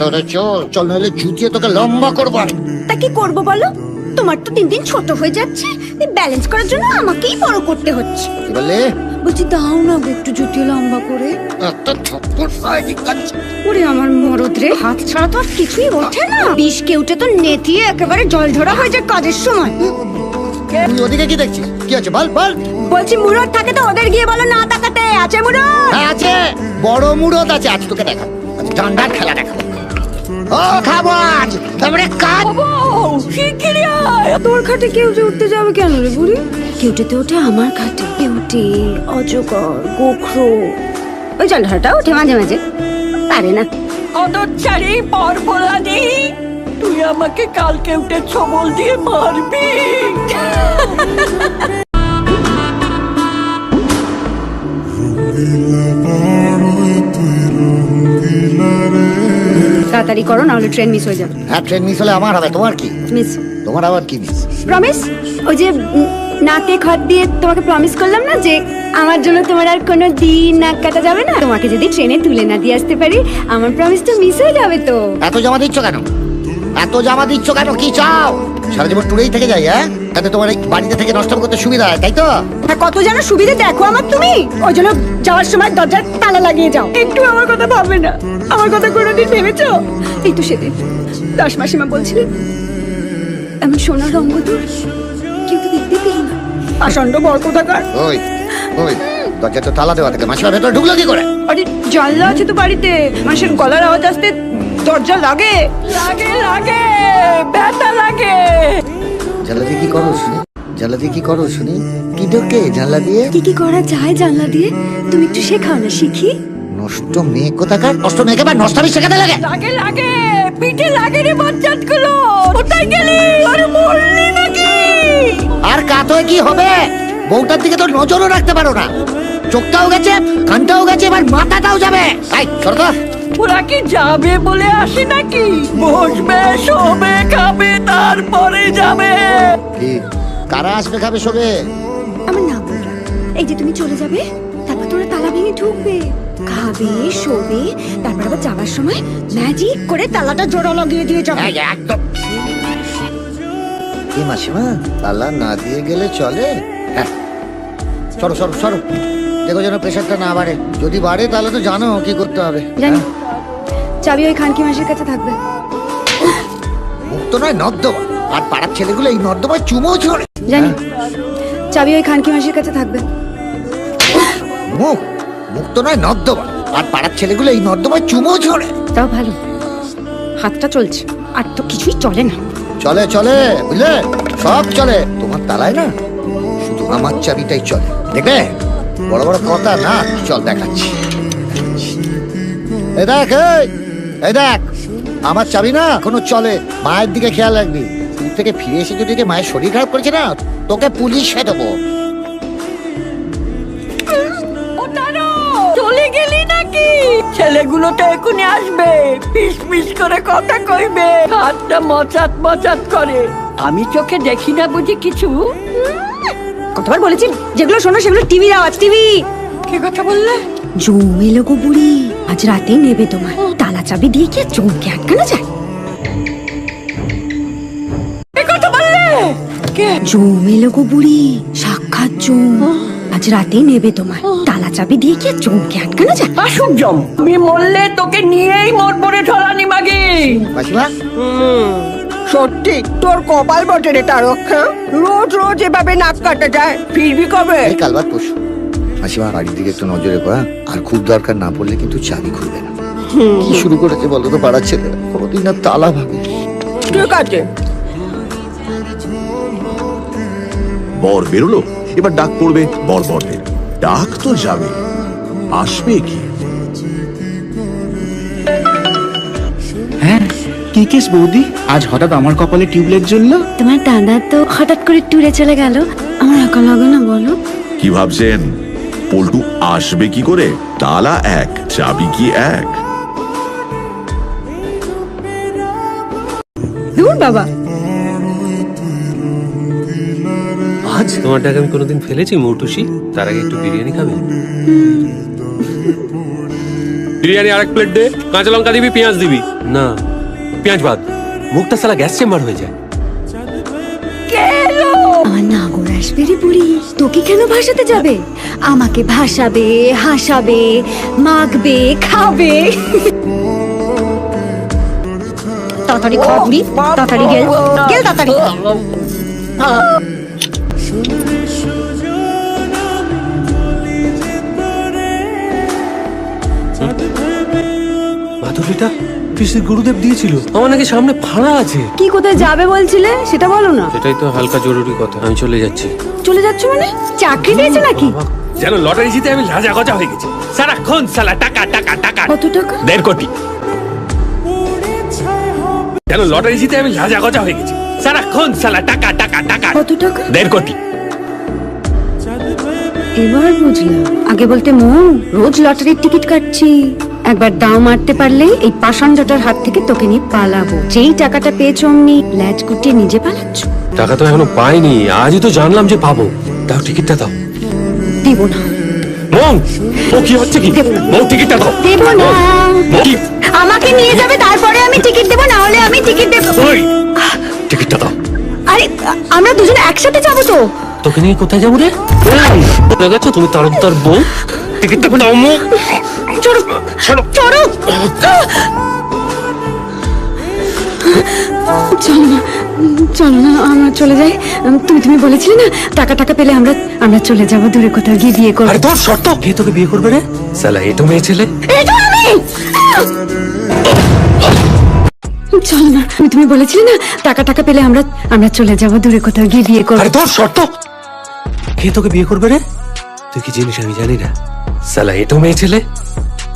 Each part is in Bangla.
তোরে চল চল নাহলে জুতিয়ে তোকে লম্বা করব তা কি করব বলো? তোমার তো দিন দিন ছোট হয়ে যাচ্ছে। ব্যালেন্স করার জন্য আমাকেই বড় করতে হচ্ছে। কি বললে? বলছি দাও না একটু জুটিয়ে লম্বা করে। একটা থাপ্পড় পায়নি কাজ? ওরে আমার মরদ রে হাত ছাড়া তো আর কিছুই ওঠে না। বিষ কেউটে তো নেতিয়ে একেবারে জল ঝরা হয়ে যায় কাজের সময়। ওদিকে কি দেখছিস? কি আছে? বল বল। বলছি মুরদ থাকে তো ওদের গিয়ে বলো না আছে হ্যাঁ আছে। বড় মুরত আছে। আজ তোকে দেখাবো। ডান্ডার খেলা দেখাবো। ও খাব আজ। তারপরে কাজ। তোর খাটে কেউ যে উঠতে যাবে কেন রে বুড়ি? কেউটেতে ওঠে আমার খাটে কেউটে অজগর গোখরো। ওই জলধারাটা ওঠে মাঝে মাঝে। পারে না। অদচ্চারি পরপরানি তুই আমাকে কালকে উঠে ছবল দিয়ে মারবি। তাড়াতাড়ি করো নাহলে ট্রেন মিস হয়ে যাবে। হ্যাঁ ট্রেন মিস হলে আমার হবে তোমার কি? মিস তোমার আবার কি মিস প্রমিস ওই যে নাকে খত দিয়ে তোমাকে প্রমিস করলাম না যে আমার জন্য তোমার আর কোনো দিন নাক কাটা যাবে না? তোমাকে যদি ট্রেনে তুলে না দিয়ে আসতে পারি আমার প্রমিস তো মিস হয়ে যাবে তো। এত জমা দিচ্ছ কেন? এত জমা দিচ্ছ কেন? কি চাও? সারা জীবন টুরেই থেকে যাই হ্যাঁ? তাতে তোমার এই বাড়িতে থেকে নষ্ট করতে সুবিধা হয় তাই তো? হ্যাঁ কত যেন সুবিধে দেখো আমার তুমি। ওই জন্য যাওয়ার সময় দরজার তালা লাগিয়ে যাও। একটু আমার কথা ভাববে না। আমার কথা কোনোদিন ভেবেছো? এই তো সেদিন। দশ মাসিমা বলছিলেন এমন সোনার রঙ্গ তোর কিন্তু দেখতে পেল না। আসন্ড বর কোথাকার? ওই ওই দরজা তো তালা দেওয়া থাকে। মাসিমা ভেতরে ঢুকলো কি করে? আরে জানলা আছে তো বাড়িতে। মানুষের গলার আওয়াজ আসতে দরজা লাগে। লাগে লাগে ব্যথা লাগে। জানলা দিয়ে কি করো শুনি? জানলা দিয়ে কি করো শুনি? কি ঢোকে জানলা দিয়ে? কি কি করা যায় জানলা দিয়ে? তুমি একটু শেখাও না শিখি। নষ্ট মেয়ে কোথাকার? নষ্ট মেয়েকে বা নষ্টামি শেখাতে লাগে। লাগে লাগে পিঠে লাগে রে বাচ্চাতগুলো কোথায় গেলি? আরে মরলি নাকি? আর কাত হয়ে কি হবে? বউটার দিকে তো নজরও রাখতে পারো না। চোখটাও গেছে কানটাও গেছে এবার মাথাটাও যাবে। তাই সরো তো। ওরা কি যাবে বলে আসে নাকি? বসবে শোবে খাবে তারপরে যাবে। কি? কারা আসবে খাবে শোবে? আমার বলরা এই যে তুমি চলে যাবে তারপর তোরা তালা ভেঙে ঢুকবে। খাবে শোবে তারপর আবার যাবার সময় ম্যাজিক করে তালাটা জোড়া লাগিয়ে দিয়ে যাবে। একদম। কি মাসিমা তালা না দিয়ে গেলে চলে? হ্যাঁ সরো সরো সরো। দেখো যেন প্রেশারটা না বাড়ে। যদি বাড়ে তাহলে তো জানো কি করতে হবে জানি। চাবি ওই খানকি মাসির কাছে থাকবে। মুক্ত নয় নর্দমা। আর পাড়ার ছেলেগুলো এই নর্দমায় চুমো ছড়ে জানি। চাবি ওই খানকি মাসির কাছে থাকবে। মুখ মুক্ত নয় নর্দমা। আর পাড়ার ছেলেগুলো এই নর্দমায় চুমো ছড়ে তাও ভালো। হাতটা চলছে আর তো কিছুই চলে না। চলে চলে বুঝলে? সব চলে। তোমার তালায় না শুধু আমার চাবিটাই চলে। দেখবে? বড় বড় কথা না। চল দেখাচ্ছি। এই দেখ এই, দেখ। আমার চাবি না এখনও চলে। মায়ের দিকে খেয়াল রাখবি। দূর থেকে ফিরে এসে যদি মায়ের শরীর খারাপ করেছে না তোকে পুলিশ পুলিশে দেবো। চলে গেলি ছেলেগুলো তো এখনই আসবে। পিস করে কথা কইবে। হাতটা মচাত মচাত করে। আমি চোখে দেখি না বুঝি কিছু? কতবার বলেছি? যেগুলো শোনো সেগুলো টিভির আওয়াজ টিভি কি কথা বললে? জমে লোগো বুড়ি। আজ রাতেই নেবে তোমার। তালা চাবি দিয়ে কি চমকে আটকানো যায়? বুড়ি। সাক্ষাৎ জম। আজ রাতেই নেবে তোমার। তালা চাবি দিয়ে কি চমকে আটকানো যায়? আসুক জম। আমি মরলে তোকে নিয়েই মরবো রে ঠলানি মাগি। সত্যি তোর কপাল বটে রে তারক্ষা রোজ রোজ এভাবে নাক কাটা যায়। ফিরবি কবে? এই কালবার পশু মাসিমা বাড়ির দিকে একটু নজরে করা আর খুব দরকার না পড়লে কিন্তু চাবি খুলবে না। কি শুরু করেছে বলো তো পাড়ার ছেলেরা? কোনোদিন আর তালা ভাবে ঠিক আছে। বর বেরোলো? এবার ডাক পড়বে বর বরদের ডাক তো যাবে। আসবে কি? কি কেস বৌদি? আজ হঠাৎ আমার কপালে টিউবলাইট জ্বললো? তোমার দাদা তো হঠাৎ করে ট্যুরে চলে গেল। আমার একা লাগে না বলো। কি ভাবছেন? পল্টু আসবে কি করে? তালা এক চাবি কি এক? দূর বাবা। আজ তোমার টাকা আমি কোনোদিন ফেলেছি মৌটুসি? তার আগে একটু বিরিয়ানি খাবে? বিরিয়ানি আরেক প্লেট দে। কাঁচা লঙ্কা দিবি পেঁয়াজ দিবি? না। পেঁয়াজ বাদ। মুখটা সালা গ্যাস চেম্বার হয়ে যায়। আমার নাগর আসবে রে বুড়ি। তোকে কেন ভাসাতে যাবে? আমাকে ভাসাবে হাসাবে মাখবে খাবে। তাড়াতাড়ি খা বুড়ি তাড়াতাড়ি গেল। গেল তাড়াতাড়ি। মাধুরীটা পিসির গুরুদেব দিয়েছিল। আমার নাকি সামনে ফাড়া আছে। কি কোথায় যাবে বলছিলে? সেটা বলো না। সেটাই তো হালকা জরুরি কথা। আমি চলে যাচ্ছি। চলে যাচ্ছ মানে? চাকরি পেয়েছে নাকি? যেন লটারি জিতে আমি লাজা গজা হয়ে গেছি। সারাক্ষণ সালা টাকা টাকা টাকা। কত টাকা? দেড় কোটি। যেন লটারি জিতে আমি লাজা গজা হয়ে গেছি। সারাক্ষণ সালা টাকা টাকা টাকা। কত টাকা? দেড় কোটি। এবার বুঝলাম। আগে বলতে মন রোজ লটারির টিকিট কাটছি। একবার দাও মারতে পারলেই এই পাষাণটার হাত থেকে তোকে নিয়ে পালাবো। যেই টাকাটা পেয়েছ অমনি ল্যাচ গুটিয়ে নিজে পালাচ্ছ। টাকা তো এখনও পাইনি আজই তো জানলাম যে পাবো। দাও টিকিটটা দাও। দেব না। ও কি হচ্ছে কি? মৌ টিকিটটা দাও। দেব না। কি? আমাকে নিয়ে যাবে তারপরে আমি টিকিট দেবো না হলে আমি টিকিট দেবো। ওই টিকিটটা দাও। আরে আমরা দুজনে একসাথে যাব তো। তোকে নিয়ে কোথায় যাব রে? বলে গেছো তুমি তারকদার বউ টিকিটটা দাও মৌ চলো। ছাড়ো চলো চলো না চলো না আমরা চলে যাই। তুমি তুমি বলেছিলে না টাকা টাকা পেলে আমরা আমরা চলে যাব দূরে কোথাও গিয়ে বিয়ে করব। আরে তোর শর্ত। কে তোকে বিয়ে করবে রে? সালা এটো মেয়ে ছেলে। আমি! চলো না তুমি তুমি বলেছিলে না টাকা টাকা পেলে আমরা আমরা চলে যাব দূরে কোথাও গিয়ে বিয়ে করব। আরে তোর শর্ত। কে তোকে বিয়ে করবে রে? তুই কি জিনিস আমি জানি না। সালা এটো মেয়ে ছেলে?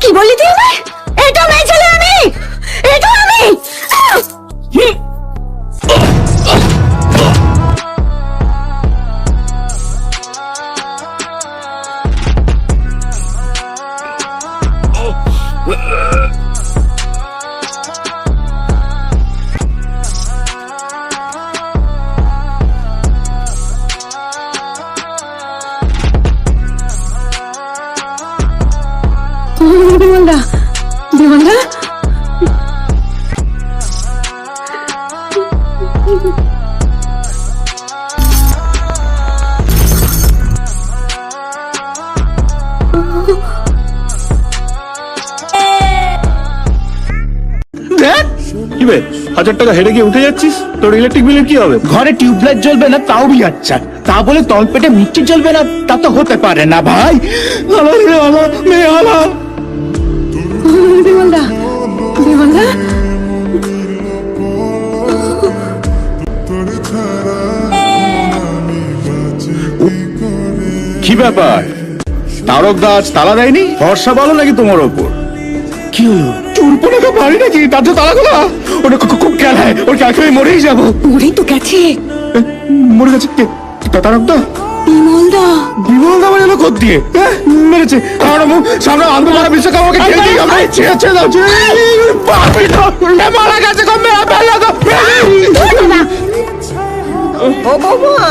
কি বললি তুই আমায়? এটা মেয়ে ছেলে আমি! এটা আমি! বিমলদা বিমলদা দেখ হাজার টাকা হেরে গিয়ে উঠে যাচ্ছিস? তোর ইলেকট্রিক বিলের কি হবে? ঘরে টিউবলাইট জ্বলবে না তাও বি আচ্ছা তা বলে তলপেটে মিষ্টি জ্বলবে না তা তো হতে পারে না ভাই। আমার আমার মেয়ে আমার বিমলদা বিমলদা। কি ব্যাপার? তারক গাছ তালা দেয়নি? ভরসা বলো নাকি তোমার ওপর? কি হলো? চুরপনেকে পারি নাকি? তার যে তালা খোলা ওটা খুব- খেলায় ওর আমি মরেই যাব। মরেই তো গেছে। মরে গেছে তা- তারক দা? বিমলদা। বিমল দা মানে খোদ দিয়ে। হ্যাঁ? মেরেছে। আমার মুখ সামনে আন্দো মারা বিশ্বকাপ আমাকে ঠেলে দিয়ে গেল ছেড়ে ছেড়ে দাও। ছেড়ে বাপরে। এ মারা গেছে কম মেরা ফেলে দাও ও বৌমা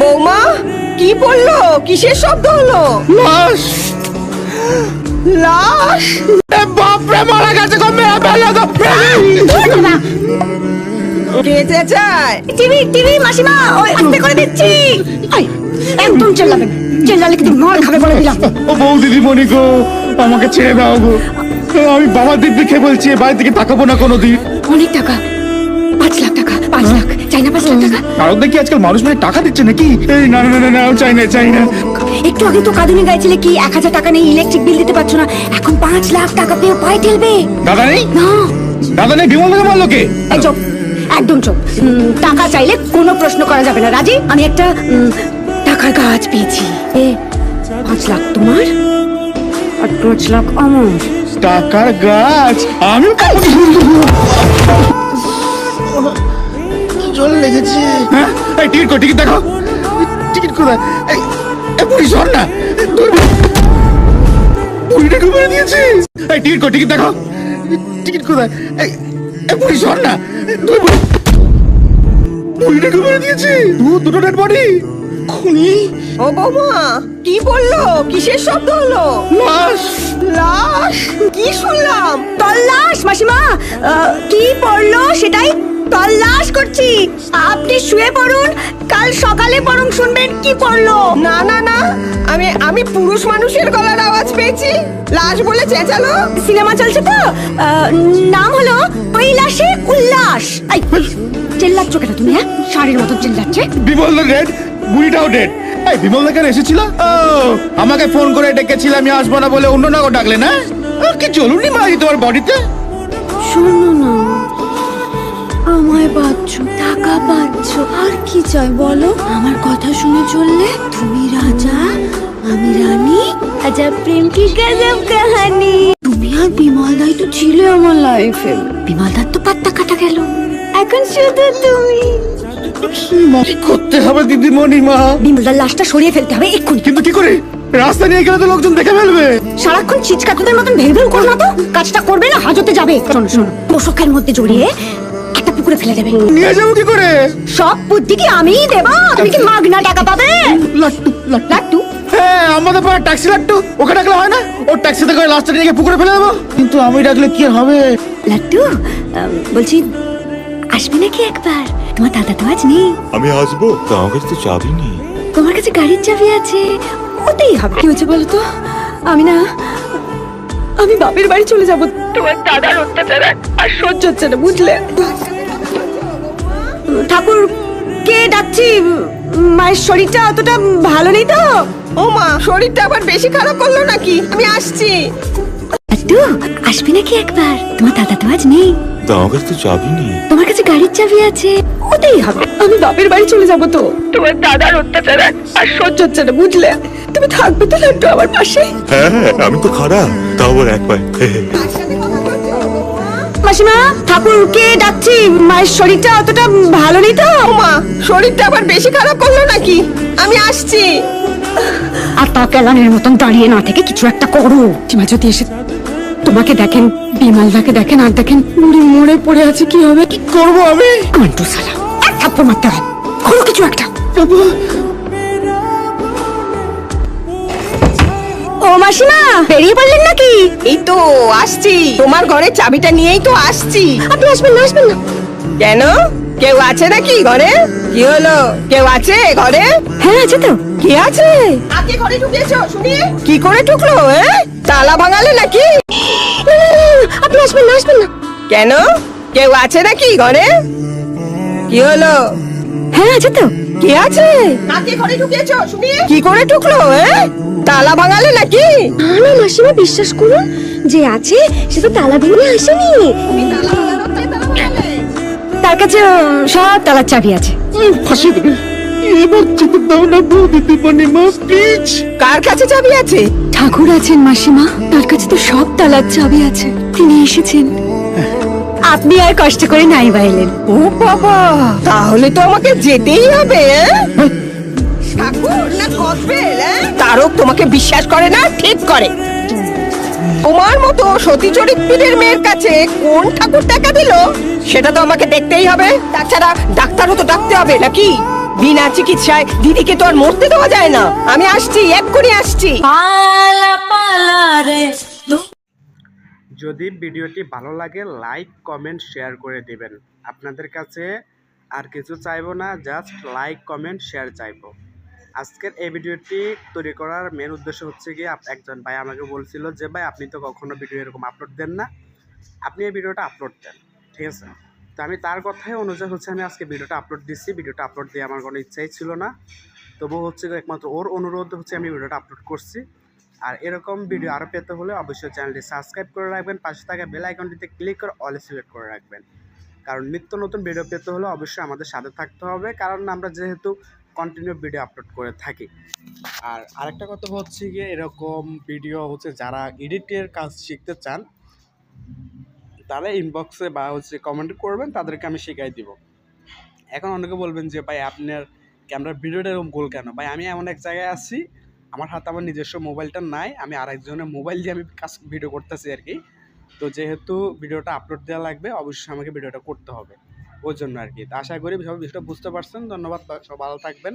বৌমা কি বলল কিসের শব্দ হলো? লাশ। লাশ? এ বাপরে মারা গেছে কম মেরা ফেলে দাও কেটে যায়। টিভি টিভি মাসিমা ওই আস্তে করে দিচ্ছি। একদম চেল্লাবে চেল্লালে কিন্তু মার খাবে বলে দিলাম। ও বউ দিদিমণি গো আমাকে ছেড়ে দাও গো। আমি বাবার দিক দেখে বলছি এ বাড়ির দিকে তাকাবো না কোনোদিন। অনেক টাকা। পাঁচ লাখ টাকা পাঁচ লাখ। চাই না পাঁচ লাখ টাকা? কারণ দেখি আজকাল মানুষ মানে টাকা দিচ্ছে নাকি? এই না না না, না না চাই না চাই না। একটু আগে তো কাঁদুনি গাইছিলে কি এক হাজার টাকা নেই ইলেকট্রিক বিল দিতে পারছ না। এখন পাঁচ লাখ টাকা পেয়ে পায়ে ঠেলবে। দাদা নেই? না। দাদা নেই বিমল দাদা মারলো কে? এই চুপ। একদম চুপ। উম, টাকা চাইলে কোনো প্রশ্ন করা যাবে না। রাজি? আমি একটা টাকার গাছ পেয়েছি। এ পাঁচ লাখ তোমার? আর পাঁচ লাখ আমার। টাকার গাছ? পাবো জল লেগেছে? হ্যাঁ? এই টিকিট কো টিকিট দেখো। টিকিট কোথায়? এই এই না। তুই বুড়িটাকে মেরে দিয়েছে এই টিকিট কো টিকিট দেখো। টিকিট কোথায়? এই এই না। তুই বুড়িটাকে মেরে দিয়েছে দু দুটো ডেড বডি খুনি? ও বৌমা কি বলল? কিসের শব্দ হলো? লাশ। লাশ? কি শুনলাম? তল্লাশ মাসিমা। আহ, কি পড়ল সেটাই তল্লাশ করছি। আপনি শুয়ে পড়ুন কাল সকালে বরং শুনবেন কি পড়ল। না না না আমি আমি পুরুষ মানুষের গলার আওয়াজ পেয়েছি। লাশ বলে চেঁচালো। সিনেমা চলছে তো? আহ, নাম হলো কৈলাসে উল্লাস। এই, চেল্লাচ্ছ কেন তুমি হ্যাঁ? শাড়ির মতো চেল্লাচ্ছে। বিমল ডেড বুড়িটাও ডেড এই বিমল কেন এসেছিল? ও আমাকে ফোন করে ডেকেছিল আমি আসব না বলে অন্য নাগো ডাকলে না আর কি চলুনি মারি তোমার বডিতে শোনো না। আমায় পাচ্ছ টাকা পাচ্ছ আর কি চাই বলো? আমার কথা শুনে চললে তুমি রাজা আমি রানী আজব প্রেম কি গজব কাহানি? তুমি আর বিমল দাই তো ছিলে আমার লাইফে বিমল দার তো পাত্তা কাটা গেল। এখন শুধু তুমি। কি করতে হবে দিদিমণি মা? বিমলদার লাশটা সরিয়ে ফেলতে হবে এক্ষুনি। কিন্তু কি করে? রাস্তা নিয়ে গেলে তো লোকজন দেখে ফেলবে। সারাক্ষণ চিচকাকুদের মতন ভেউ করো না তো। কাজটা করবে না হাজতে যাবে। শোনো শোনো পোশাকের মধ্যে জড়িয়ে একটা পুকুরে ফেলে দেবে। নিয়ে যাব কি করে? সব বুদ্ধি কি আমিই দেবো? তুমি কি মাগনা টাকা পাবে? লাট্টু লাট্টু। হ্যাঁ আমাদের পাড়ার ট্যাক্সি লাট্টু। ওকে ডাকলে হয় না? ওর ট্যাক্সিতে করে লাস্টে নিয়ে পুকুরে ফেলে দেবো। কিন্তু আমি ডাকলে কি হবে? লাট্টু বলছি আসবে নাকি একবার? তোমার দাদা তো আজ নেই। আমি আসব? তা আমার কাছে তো চাবি নেই। তোমার কাছে গাড়ির চাবি আছে। ওতেই হবে। কি হয়েছে বলো তো? আমি না আমি বাপের বাড়ি চলে যাব। তোমার দাদার অত্যাচার আর সহ্য হচ্ছে না বুঝলে? ঠাকুর কে ডাকছি? মায়ের শরীরটা অতটা ভালো নেই তো? ও মা শরীরটা আবার বেশি খারাপ করল নাকি? আমি আসছি। লাট্টু আসবে নাকি একবার? তোমার দাদা তো আজ নেই। তা আমার কাছে তো চাবি নেই তোমার কাছে গাড়ির চাবি আছে ওতেই হবে। আমি বাপের বাড়ি চলে যাব তো। তোমার দাদার অত্যাচার আর সহ্য হচ্ছে না বুঝলে? তুমি থাকবে তো লাড্ডু আমার পাশে। হ্যাঁ হ্যাঁ আমি তো খারাপ। তাও আবার এক পায়ে। মাসিমা ঠাকুরকে ডাকছি। মায়ের শরীরটা অতটা ভালো নেই তো? মা শরীরটা আবার বেশি খারাপ করল নাকি? আমি আসছি। আর তা কেলানের মতন দাঁড়িয়ে না থেকে কিছু একটা করো। সীমা যদি এসে তোমাকে দেখেন বিমালদাকে দেখেন আর দেখেন মুড়ি মরে পড়ে আছে কি হবে কি করব আমি? কন্টু সালা এক থাপ্পড় মারতে হবে করো কিছু একটা। ও মাসিমা বেরিয়ে পড়লেন নাকি? এই তো আসছি। তোমার ঘরে চাবিটা নিয়েই তো আসছি। আপনি আসবেন না আসবেন না। কেন? কেউ আছে নাকি ঘরে? কি হলো? কেউ আছে ঘরে? হ্যাঁ আছে তো। কি আছে? আগে ঘরে ঢুকিয়েছো শুনি। কি করে ঢুকলো হ্যাঁ তালা ভাঙালে নাকি? আপনি আসবেন না আসবেন না। কেন? কেউ আছে নাকি ঘরে? কি হলো? হ্যাঁ আছে তো। কি আছে? কাকে ঘরে ঢুকিয়েছো শুনি? কি করে ঢুকলো হ্যাঁ তালা ভাঙালে নাকি? না মাসিমা বিশ্বাস করুন যে আছে সে তো তালা ভেঙে আসেনি? তার কাছে সব তালার চাবি আছে। ফাঁসি দেবে। এবার যেতে দাও না বউ মা প্লিজ কার কাছে চাবি আছে? ঠাকুর আছেন মাসিমা। তার কাছে তো সব তালার চাবি আছে। তিনি এসেছেন। আপনি আর কষ্ট করে নাই বাইলেন ও বাবা তাহলে তো আমাকে যেতেই হবে হ্যাঁ? হ্যাঁ? তারক তোমাকে বিশ্বাস করে না ঠিক করে। তোমার মতো সতী চরিত্রের মেয়ের কাছে কোন ঠাকুর দেখা দিল সেটা তো আমাকে দেখতেই হবে। তাছাড়া ডাক্তারও তো ডাকতে হবে নাকি? বিনা চিকিৎসায় দিদিকে তো আর মরতে দেওয়া যায় না। আমি আসছি এক্ষুনি আসছি। যদি ভিডিওটি ভালো লাগে, লাইক, কমেন্ট, শেয়ার করে দিবেন। আপনাদের কাছে আর কিছু চাইব না, জাস্ট লাইক, কমেন্ট, শেয়ার চাইব। আজকের এই ভিডিওটি তৈরি করার মেন উদ্দেশ্য হচ্ছে গিয়ে একজন ভাই আমাকে বলছিল যে, ভাই, আপনি তো কখনো ভিডিও এরকম আপলোড দেন না। আপনি এই ভিডিওটা আপলোড দেন। ঠিক আছে? তো আমি তার কথাই অনুযায়ী হচ্ছে আমি আজকে ভিডিওটা আপলোড দিচ্ছি ভিডিওটা আপলোড দিয়ে আমার কোনো ইচ্ছাই ছিল না। তবু হচ্ছে একমাত্র ওর অনুরোধ হচ্ছে আমি ভিডিওটা আপলোড করছি। আর এরকম ভিডিও আরও পেতে হলে অবশ্যই চ্যানেলটি সাবস্ক্রাইব করে রাখবেন, পাশে থাকা বেল আইকনটিতে ক্লিক করে অলে সিলেক্ট করে রাখবেন। কারণ নিত্য নতুন ভিডিও পেতে হলে অবশ্যই আমাদের সাথে থাকতে হবে, কারণ আমরা যেহেতু কন্টিনিউ ভিডিও আপলোড করে থাকি। আর আরেকটা কথা হচ্ছে গিয়ে এরকম ভিডিও হচ্ছে যারা এডিটের কাজ শিখতে চান, তারা ইনবক্সে বা হচ্ছে কমেন্ট করবেন, তাদেরকে আমি শিখাই দিব। এখন অনেকে বলবেন যে, ভাই, আপনার ক্যামেরার ভিডিওটা এরকম গোল কেন? ভাই, আমি এমন এক জায়গায় আছি আমার হাতে আমার নিজস্ব মোবাইলটা নাই, আমি আরেকজনের মোবাইল দিয়ে আমি কাজ ভিডিও করতেছি আর কি। তো যেহেতু ভিডিওটা আপলোড দেওয়া লাগবে, অবশ্যই আমাকে ভিডিওটা করতে হবে। ওই জন্য আর কি। আশা করি সবাই বিষয়টা বুঝতে পারছেন। ধন্যবাদ সব ভালো থাকবেন।